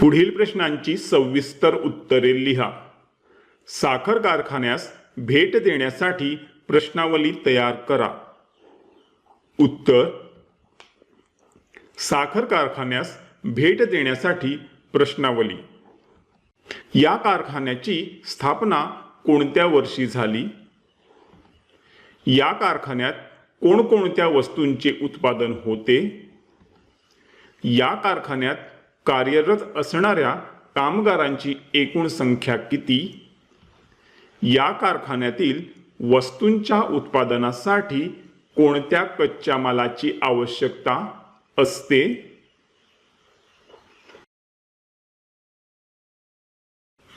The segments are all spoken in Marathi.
पुढील प्रश्नांची सविस्तर उत्तरे लिहा. साखर कारखान्यास भेट देण्यासाठी प्रश्नावली तयार करा. उत्तर साखर कारखान्यास भेट देण्यासाठी प्रश्नावली. या कारखान्याची स्थापना कोणत्या वर्षी झाली? या कारखान्यात कोणकोणत्या वस्तूंचे उत्पादन होते? या कारखान्यात कार्यरत असणाऱ्या कामगारांची एकूण संख्या किती? या कारखान्यातील वस्तूंच्या उत्पादनासाठी कोणत्या कच्च्या मालाची आवश्यकता असते?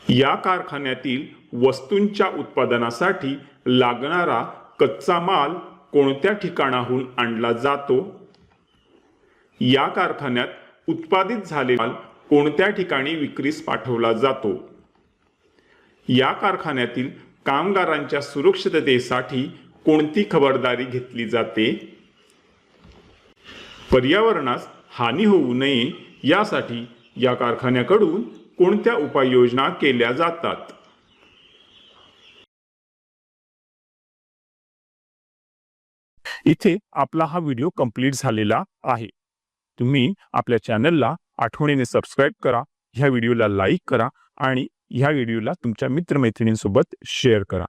या कारखान्यातील वस्तूंच्या उत्पादनासाठी लागणारा कच्चा माल कोणत्या ठिकाणाहून आणला जातो? या कारखान्यात उत्पादित झालेला माल कोणत्या ठिकाणी विक्रीस पाठवला जातो? या कारखान्यातील कामगारांच्या सुरक्षिततेसाठी कोणती खबरदारी घेतली जाते? पर्यावरणास हानी होऊ नये यासाठी या कारखान्याकडून कोणत्या उपाययोजना केल्या जातात? इथे आपला हा व्हिडिओ कंप्लीट झालेला आहे. तुम्ही आपल्या चॅनलला आठवणीने सबस्क्राईब करा ह्या व्हिडिओला लाईक करा आणि ह्या व्हिडिओला तुमच्या मित्रमैत्रिणींसोबत शेअर करा.